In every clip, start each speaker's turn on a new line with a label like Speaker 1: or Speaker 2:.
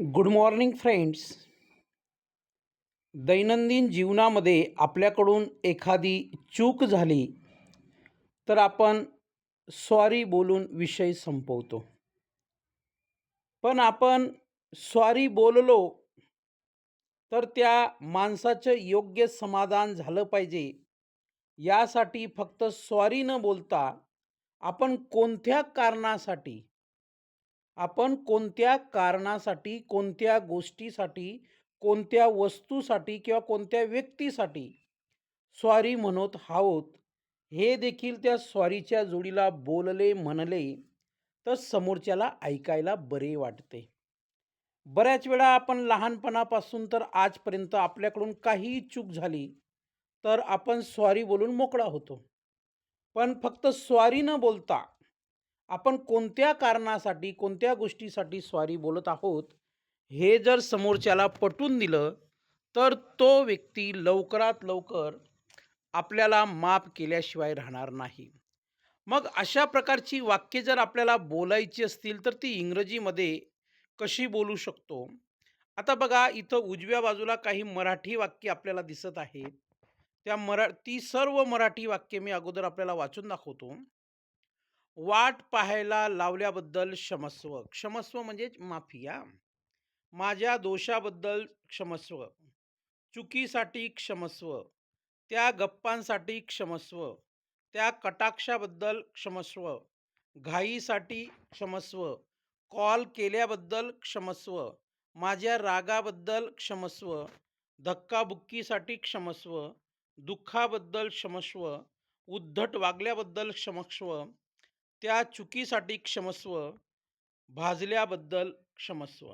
Speaker 1: Good morning friends दैनंदिन जीवनामध्ये आपल्याकडून एखादी चूक झाली तर आपण सॉरी बोलून विषय संपवतो. पण आपण सॉरी बोललो तर त्या माणसाचं योग्य समाधान झालं पाहिजे. यासाठी फक्त सॉरी न बोलता आपण कोणत्या कारणासाठी आपण कोणत्या कारणासाठी कोणत्या गोष्टीसाठी कोणत्या वस्तूसाठी किंवा कोणत्या व्यक्तीसाठी स्वारी म्हणत आहोत हे देखील त्या स्वारीच्या जोडीला बोलले म्हणले तर समोरच्याला ऐकायला बरे वाटते. बऱ्याच वेळा आपण लहानपणापासून तर आजपर्यंत आपल्याकडून काहीही चूक झाली तर आपण स्वारी बोलून मोकळा होतो. पण फक्त स्वारी न बोलता आपण कोणत्या कारणासाठी कोणत्या गोष्टीसाठी स्वारी बोलत आहोत हे जर समोरच्याला पटून दिलं तर तो व्यक्ती लवकरात लवकर आपल्याला माफ केल्याशिवाय राहणार नाही. मग अशा प्रकारची वाक्य जर आपल्याला बोलायची असतील तर ती इंग्रजीमध्ये कशी बोलू शकतो? आता बघा इथं उजव्या बाजूला काही मराठी वाक्य आपल्याला दिसत आहेत. त्या मरा ती सर्व मराठी वाक्य मी अगोदर आपल्याला वाचून दाखवतो. वाट पाहायला लावल्याबद्दल क्षमस्व. क्षमस्व म्हणजे माफिया माझ्या दोषाबद्दल क्षमस्व. चुकीसाठी क्षमस्व. त्या गप्पांसाठी क्षमस्व. त्या कटाक्षाबद्दल क्षमस्व. घाईसाठी क्षमस्व. कॉल केल्याबद्दल क्षमस्व. माझ्या रागाबद्दल क्षमस्व. धक्काबुक्कीसाठी क्षमस्व. दुःखाबद्दल क्षमस्व. उद्धट वागल्याबद्दल क्षमस्व. त्या चुकीसाठी क्षमस्व भाजल्याबद्दल क्षमस्व.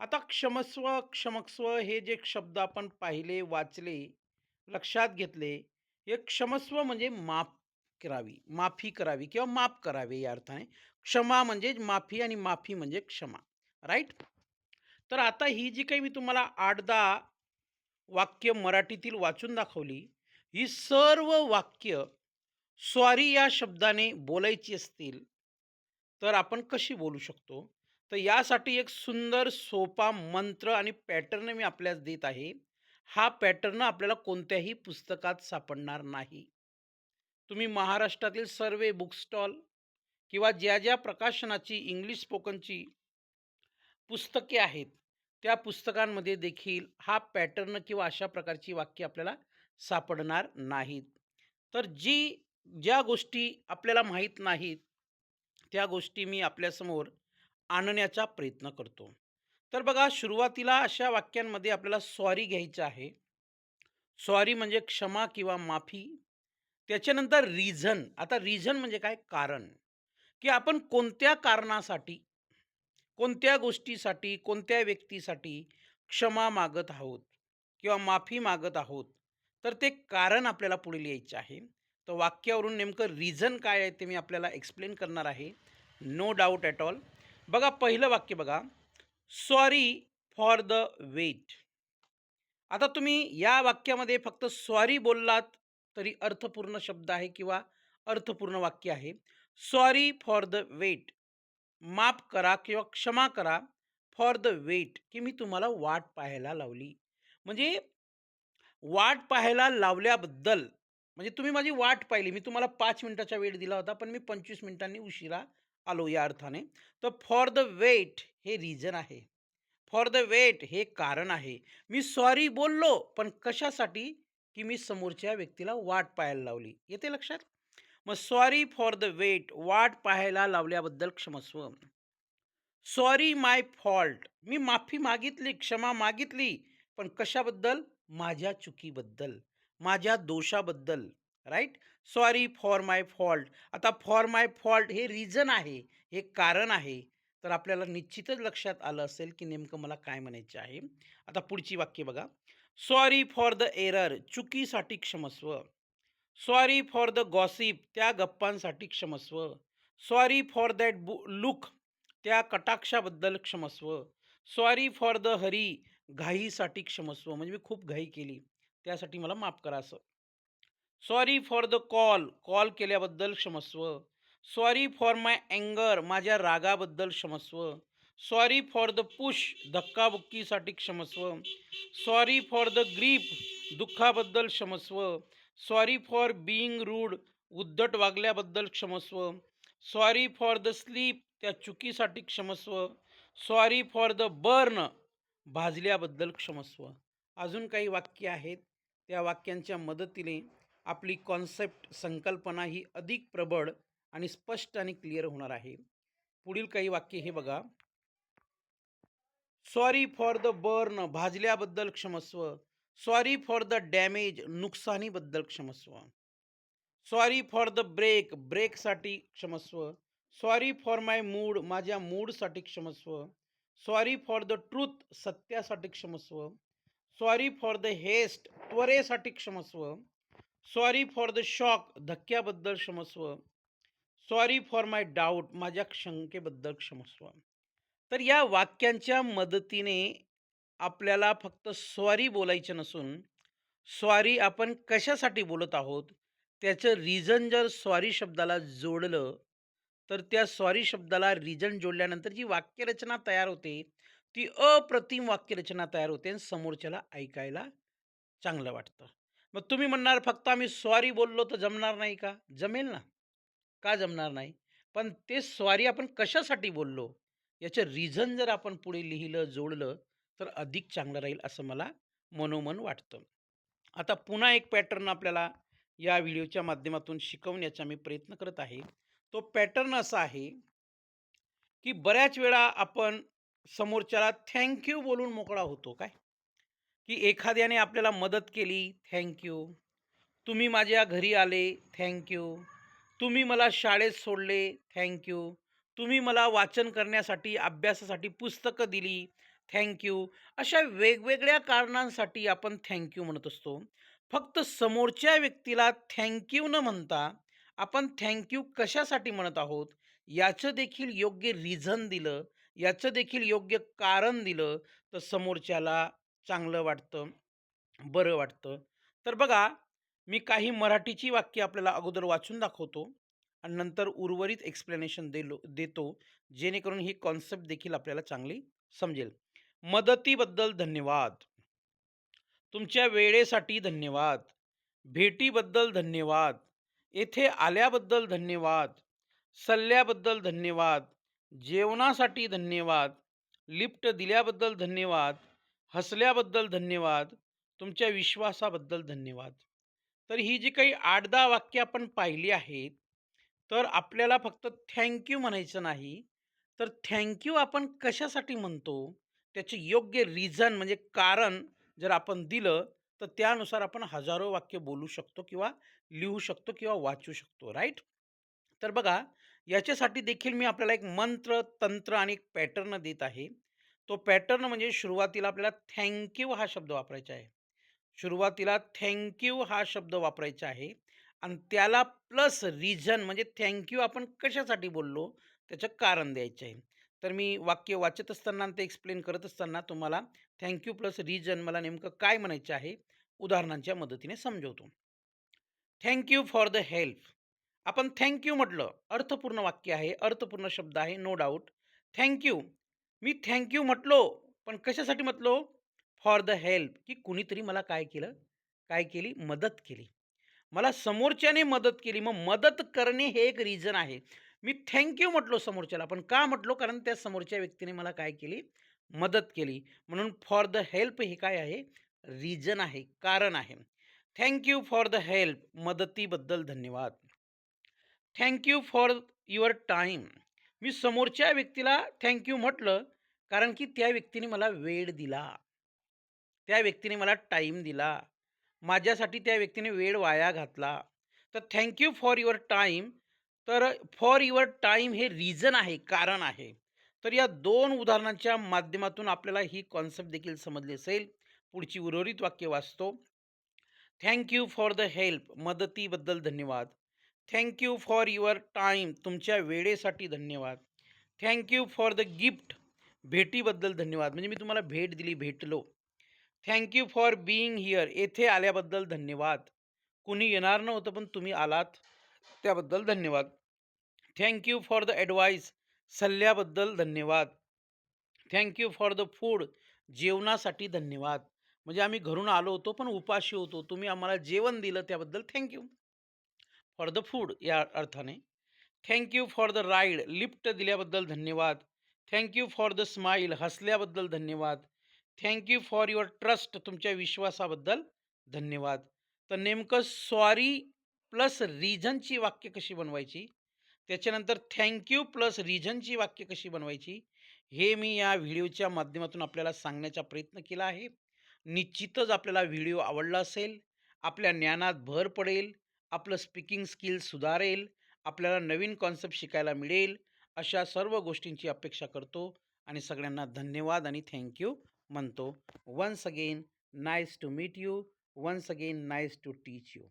Speaker 1: आता क्षमस्व क्षमस्व हे जे शब्द आपण पाहिले वाचले लक्षात घेतले हे क्षमस्व म्हणजे माफ करावी माफी करावी किंवा माफ करावे या अर्थाने. क्षमा म्हणजे माफी आणि माफी म्हणजे क्षमा. राईट तर आता ही जी काही मी तुम्हाला आठ दहा वाक्य मराठीतील वाचून दाखवली ही सर्व वाक्य स्वारी या शब्दाने बोलायची असतील तर आपण कशी बोलू शकतो? तर यासाठी एक सुंदर सोपा मंत्र आणि पॅटर्न मी आपल्यास देत आहे. हा पॅटर्न आपल्याला कोणत्याही पुस्तकात सापडणार नाही. तुम्ही महाराष्ट्रातील सर्व बुक स्टॉल किंवा ज्या ज्या प्रकाशनाची इंग्लिश स्पोकनची पुस्तके आहेत त्या पुस्तकांमध्ये देखील हा पॅटर्न किंवा अशा प्रकारची वाक्य आपल्याला सापडणार नाहीत. तर जी ज्या गोष्टी आपल्याला माहीत नाहीत त्या गोष्टी मी आपल्यासमोर आणण्याचा प्रयत्न करतो. तर बघा सुरुवातीला अशा वाक्यांमध्ये आपल्याला सॉरी घ्यायचं आहे. सॉरी म्हणजे क्षमा किंवा माफी. त्याच्यानंतर रिझन आता रिझन म्हणजे काय? कारण. की आपण कोणत्या कारणासाठी कोणत्या गोष्टीसाठी कोणत्या व्यक्तीसाठी क्षमा मागत आहोत किंवा माफी मागत आहोत तर ते कारण आपल्याला पुढे लिहायचे आहे. तर वाक्यावरून नेमकं रिझन काय आहे ते मी आपल्याला एक्सप्लेन करणार आहे. नो डाऊट ॲट ऑल बघा पहिलं वाक्य बघा. सॉरी फॉर द वेट आता तुम्ही या वाक्यामध्ये फक्त सॉरी बोललात तरी अर्थपूर्ण शब्द आहे किंवा अर्थपूर्ण वाक्य आहे. सॉरी फॉर द वेट माफ करा किंवा क्षमा करा. फॉर द वेट की मी तुम्हाला वाट पाहायला लावली. म्हणजे वाट पाहायला लावल्याबद्दल म्हणजे तुम्ही माझी वाट पाहिली. मी तुम्हाला पाच मिनिटाचा वेळ दिला होता पण मी पंचवीस मिनिटांनी उशिरा आलो या अर्थाने. तर फॉर द वेट हे रिझन आहे. फॉर द वेट हे कारण आहे. मी सॉरी बोललो पण कशासाठी? की मी समोरच्या व्यक्तीला वाट पाहायला लावली. येते लक्षात? मग सॉरी फॉर द वेट वाट पाहायला लावल्याबद्दल क्षमस्व. सॉरी माय फॉल्ट मी माफी मागितली क्षमा मागितली पण कशाबद्दल? माझ्या चुकीबद्दल. माझ्या दोषाबद्दल right? Sorry for my fault. आता फॉर माय फॉल्ट हे रिझन आहे हे कारण आहे. तर आपल्याला निश्चितच लक्षात आलं असेल की नेमकं मला काय म्हणायचं आहे. आता पुढची वाक्य बघा. सॉरी फॉर द एरर चुकीसाठी क्षमस्व. सॉरी फॉर द गॉसिप त्या गप्पांसाठी क्षमस्व. सॉरी फॉर दॅट बु लुक त्या कटाक्षाबद्दल क्षमस्व. सॉरी फॉर द हरी घाईसाठी क्षमस्व. म्हणजे मी खूप घाई केली. त्यासाठी मला माफ करा असं. Sorry for the call call केल्याबद्दल क्षमस्व. सॉरी फॉर माय अँगर माझ्या रागाबद्दल क्षमस्व. सॉरी फॉर द पुश धक्काबुक्कीसाठी क्षमस्व. सॉरी फॉर द ग्रीप दुःखाबद्दल क्षमस्व. सॉरी फॉर बीइंग रूड उद्धट वागल्याबद्दल क्षमस्व. सॉरी फॉर द स्लीप त्या चुकीसाठी क्षमस्व. सॉरी फॉर द बर्न भाजल्याबद्दल क्षमस्व. अजून काही वाक्य आहेत? त्या वाक्यांच्या मदतीने आपली कॉन्सेप्ट संकल्पना ही अधिक प्रबळ आणि स्पष्ट आणि क्लिअर होणार आहे. पुढील काही वाक्य हे बघा. सॉरी फॉर द बर्न भाजल्याबद्दल क्षमस्व. सॉरी फॉर द डॅमेज नुकसानीबद्दल क्षमस्व. सॉरी फॉर द ब्रेक ब्रेकसाठी क्षमस्व. सॉरी फॉर माय मूड माझ्या मूडसाठी क्षमस्व. सॉरी फॉर द ट्रूथ सत्यासाठी क्षमस्व. सॉरी फॉर द हेस्ट त्वरेसाठी क्षमस्व. सॉरी फॉर द शॉक धक्क्याबद्दल क्षमस्व. सॉरी फॉर माय डाऊट माझ्या शंकेबद्दल क्षमस्व. तर या वाक्यांच्या मदतीने आपल्याला फक्त सॉरी बोलायचं नसून सॉरी आपण कशासाठी बोलत आहोत त्याचं रिझन जर सॉरी शब्दाला जोडलं तर त्या सॉरी शब्दाला रिझन जोडल्यानंतर जी वाक्यरचना तयार होते ती अप्रतिम वाक्यरचना तयार होते आणि समोरच्याला ऐकायला चांगलं वाटतं. मग तुम्ही म्हणणार फक्त आम्ही सॉरी बोललो तर जमणार नाही का? जमेल ना. का जमणार नाही? पण ते सॉरी आपण कशासाठी बोललो? याचं रिझन जर आपण पुढे लिहिलं जोडलं तर अधिक चांगलं राहील असं मला मनोमन वाटतं. आता पुन्हा एक पॅटर्न आपल्याला या व्हिडिओच्या माध्यमातून शिकवण्याचा मी प्रयत्न करत आहे. तो पॅटर्न असा आहे की बऱ्याच वेळा आपण समोरच्याला थँक्यू बोलून मोकळा होतो काय? की एखाद्याने आपल्याला मदत केली थँक्यू तुम्ही माझ्या घरी आले थँक्यू तुम्ही मला शाळेत सोडले थँक्यू तुम्ही मला वाचन करण्यासाठी अभ्यासासाठी पुस्तकं दिली थँक्यू अशा वेगवेगळ्या कारणांसाठी आपण थँक्यू म्हणत असतो. फक्त समोरच्या व्यक्तीला थँक्यू न म्हणता आपण थँक्यू कशासाठी म्हणत आहोत? याचं देखील योग्य रिझन दिलं याचं देखील योग्य कारण दिलं तर समोरच्याला चांगलं वाटतं बरं वाटतं. तर बघा मी काही मराठीची वाक्य आपल्याला अगोदर वाचून दाखवतो आणि नंतर उर्वरित एक्सप्लेनेशन देलो देतो जेणेकरून ही कॉन्सेप्ट देखील आपल्याला चांगली समजेल. मदतीबद्दल धन्यवाद. तुमच्या वेळेसाठी धन्यवाद. भेटीबद्दल धन्यवाद. येथे आल्याबद्दल धन्यवाद. सल्ल्याबद्दल धन्यवाद. जेवणासाठी धन्यवाद लिफ्ट दिल्याबद्दल धन्यवाद हसल्याबद्दल धन्यवाद तुमच्या विश्वासाबद्दल धन्यवाद. तर ही जी काही आठ दहा वाक्य आपण पाहिली आहेत तर आपल्याला फक्त थँक्यू म्हणायचं नाही तर थँक्यू आपण कशासाठी म्हणतो? त्याचे योग्य रिझन म्हणजे कारण जर आपण दिलं तर त्यानुसार आपण हजारो वाक्य बोलू शकतो किंवा लिहू शकतो किंवा वाचू शकतो राईट? तर बघा याच्यासाठी देखील मी आपल्याला एक मंत्र तंत्र आणि एक पॅटर्न देत आहे. तो पॅटर्न म्हणजे सुरुवातीला आपल्याला थँक्यू हा शब्द वापरायचा आहे. सुरुवातीला थँक्यू हा शब्द वापरायचा आहे आणि त्याला प्लस रिझन म्हणजे थँक्यू आपण कशासाठी बोललो त्याचं कारण द्यायचं आहे. तर मी वाक्य वाचत असताना ते एक्सप्लेन करत असताना तुम्हाला थँक्यू प्लस रिझन मला नेमकं काय म्हणायचं आहे उदाहरणांच्या मदतीने समजवतो. Thank you for the help आपण थँक्यू म्हटलं. अर्थपूर्ण वाक्य आहे अर्थपूर्ण शब्द आहे नो डाऊट थँक्यू मी थँक्यू म्हटलो. पण कशासाठी म्हटलो? For the help. की कुणीतरी मला काय केलं? काय केली? मदत केली. मला समोरच्याने मदत केली. मग मदत करणे हे एक रिझन आहे. मी थँक्यू म्हटलो समोरच्याला. पण का म्हटलो? कारण त्या समोरच्या व्यक्तीने मला काय केली? मदत केली. म्हणून फॉर द हेल्प हे काय आहे? रिझन आहे. कारण आहे. Thank you for the help. मदतीबद्दल धन्यवाद. Thank you for your time. मी समोरच्या व्यक्तीला थँक्यू म्हटलं कारण की त्या व्यक्तीने मला वेळ दिला. त्या व्यक्तीने मला टाईम दिला. माझ्यासाठी त्या व्यक्तीने वेळ वाया घातला. तर thank you for your time. तर फॉर युअर टाईम हे रिझन आहे कारण आहे. तर या दोन उदाहरणांच्या माध्यमातून आपल्याला ही कॉन्सेप्ट देखील समजली असेल. पुढची उर्वरित वाक्य वाचतो. Thank you for the help. मदतीबद्दल धन्यवाद. Thank you for your time तुमच्या वेळेसाठी धन्यवाद. Thank you for the gift भेटीबद्दल धन्यवाद. म्हणजे मी तुम्हाला भेट दिली भेटलो. थँक्यू फॉर बिईंग हिअर येथे आल्याबद्दल धन्यवाद. कुणी येणार नव्हतं पण तुम्ही आलात. त्याबद्दल धन्यवाद. Thank you for the advice सल्ल्याबद्दल धन्यवाद. थँक्यू फॉर द फूड जेवणासाठी धन्यवाद. म्हणजे आम्ही घरून आलो होतो पण उपाशी होतो. तुम्ही आम्हाला जेवण दिलं त्याबद्दल थँक्यू फॉर द फूड या अर्थाने. Thank you for the ride lift दिल्याबद्दल धन्यवाद. Thank you for the smile हसल्याबद्दल धन्यवाद. थँक्यू फॉर युअर ट्रस्ट तुमच्या विश्वासाबद्दल धन्यवाद. तर नेमकं सॉरी प्लस रिझनची वाक्य कशी बनवायची? त्याच्यानंतर थँक्यू प्लस रिझनची वाक्य कशी बनवायची? हे मी या व्हिडिओच्या माध्यमातून आपल्याला सांगण्याचा प्रयत्न केला आहे. निश्चितच आपल्याला व्हिडिओ आवडला असेल आपल्या ज्ञानात भर पडेल आपलं स्पीकिंग स्किल सुधारेल आपल्याला नवीन कॉन्सेप्ट शिकायला मिळेल अशा सर्व गोष्टींची अपेक्षा करतो आणि सगळ्यांना धन्यवाद आणि थँक्यू म्हणतो. Once again nice to meet you once again nice to teach you